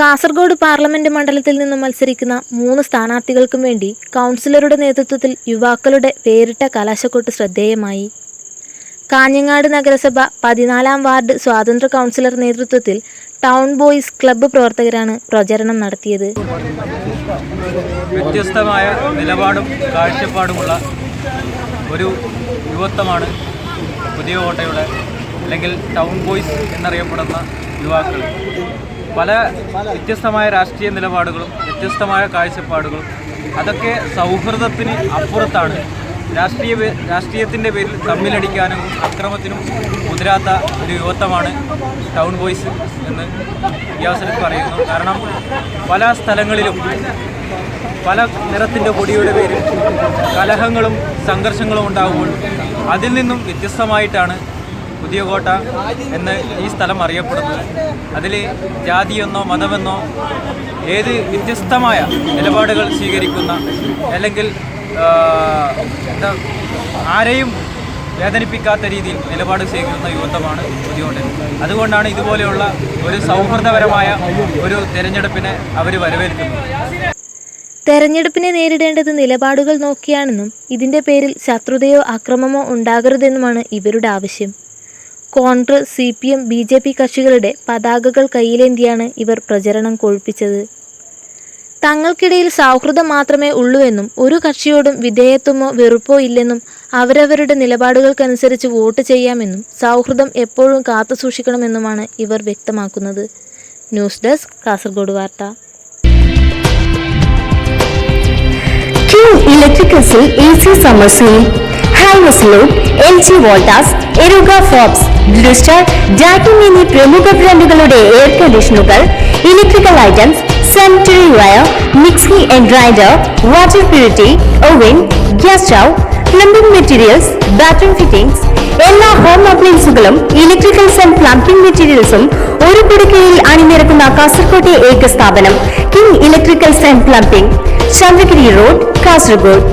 Kasaragod parliament മണ്ഡലത്തിൽ നിന്ന് മത്സരിക്കുന്ന മൂന്ന് സ്ഥാനാർത്ഥികൾക്കും വേണ്ടി കൗൺസിലറുടെ നേതൃത്വത്തിൽ യുവാക്കളുടെ പേരിട്ട കലാശക്കൊട്ട് ശ്രദ്ധേയമായി. കാഞ്ഞങ്ങാട് നഗരസഭ പതിനാലാം വാർഡ് സ്വാതന്ത്ര്യ കൗൺസിലർ നേതൃത്വത്തിൽ ടൗൺ ബോയ്സ് ക്ലബ്ബ് പ്രവർത്തകരാണ് പ്രചരണം നടത്തിയത്. വ്യത്യസ്തമായ നിലപാടും കാഴ്ചപ്പാടുമുള്ള ഒരു യുവത്വമാണ് പുതിയ കോട്ടയുടെ അല്ലെങ്കിൽ ടൗൺ ബോയ്സ് എന്നറിയപ്പെടുന്ന യുവാക്കൾ. പല വ്യത്യസ്തമായ രാഷ്ട്രീയ നിലപാടുകളും വ്യത്യസ്തമായ കാഴ്ചപ്പാടുകളും അതൊക്കെ സൗഹൃദത്തിന് അപ്പുറത്താണ്. രാഷ്ട്രീയ രാഷ്ട്രീയത്തിന്റെ പേരിൽ തമ്മിലടിക്കാനും അക്രമത്തിനും മുതിരാത്ത ഒരു യുവത്വമാണ് ടൗൺ ബോയ്സ് എന്ന് ഈ അവസരത്തിൽ പറയുന്നു. കാരണം പല സ്ഥലങ്ങളിലും പല നിറത്തിന്റെ കൊടിയുടെ പേരിൽ കലഹങ്ങളും സംഘർഷങ്ങളും ഉണ്ടാകുമ്പോൾ അതിൽ നിന്നും വ്യത്യസ്തമായിട്ടാണ് പുതിയ കോട്ട എന്ന് ഈ സ്ഥലം അറിയപ്പെടുന്നത് അതിൽ ജാതിയെന്നോ മതമെന്നോ ഏത് വ്യത്യസ്തമായ നിലപാടുകൾ സ്വീകരിക്കുന്ന അല്ലെങ്കിൽ എന്താ ആരെയും വേദനിപ്പിക്കാത്ത രീതിയിൽ നിലപാട് സ്വീകരിക്കുന്ന യുവത്വമാണ് പുതിയ കോട്ട അതുകൊണ്ടാണ് ഇതുപോലെയുള്ള ഒരു സൗഹൃദപരമായ ഒരു തിരഞ്ഞെടുപ്പിനെ അവർ വരവേൽക്കുന്നത്. തെരഞ്ഞെടുപ്പിനെ നേരിടേണ്ടത് നിലപാടുകൾ നോക്കിയാണെന്നും ഇതിന്റെ പേരിൽ ശത്രുതയോ അക്രമമോ ഉണ്ടാകരുതെന്നുമാണ് ഇവരുടെ ആവശ്യം. Congress C P M B J P കക്ഷികളുടെ പതാകകൾ കയ്യിലേന്തിയാണ് ഇവർ പ്രചരണം കൊഴുപ്പിച്ചത്. തങ്ങൾക്കിടയിൽ സൗഹൃദം മാത്രമേ ഉള്ളൂവെന്നും ഒരു കക്ഷിയോടും വിധേയത്വമോ വെറുപ്പോ ഇല്ലെന്നും അവരവരുടെ നിലപാടുകൾക്കനുസരിച്ച് വോട്ട് ചെയ്യാമെന്നും സൗഹൃദം എപ്പോഴും കാത്തു സൂക്ഷിക്കണമെന്നുമാണ് ഇവർ വ്യക്തമാക്കുന്നത്. ന്യൂസ് ഡെസ്ക് കാസർഗോഡ് വാർത്ത. King A C Sale. LG Voltas, Eruga Forbes, Blue Star, Daikin എന്നീ പ്രമുഖ ബ്രാൻഡുകളുടെ air കണ്ടീഷനുകൾ electrical items sanitary wire mixie and grinder water purity oven gas stove plumbing materials bathroom fittings എല്ലാ ഹോം അപ്ലയൻസുകളും electricals and plumbing മെറ്റീരിയൽസും ഒരു കുടുക്കയിൽ അണിനിരക്കുന്ന കാസർകോട്ടെ ഏക സ്ഥാപനം king electricals and plumbing Chandragiri road Kasaragod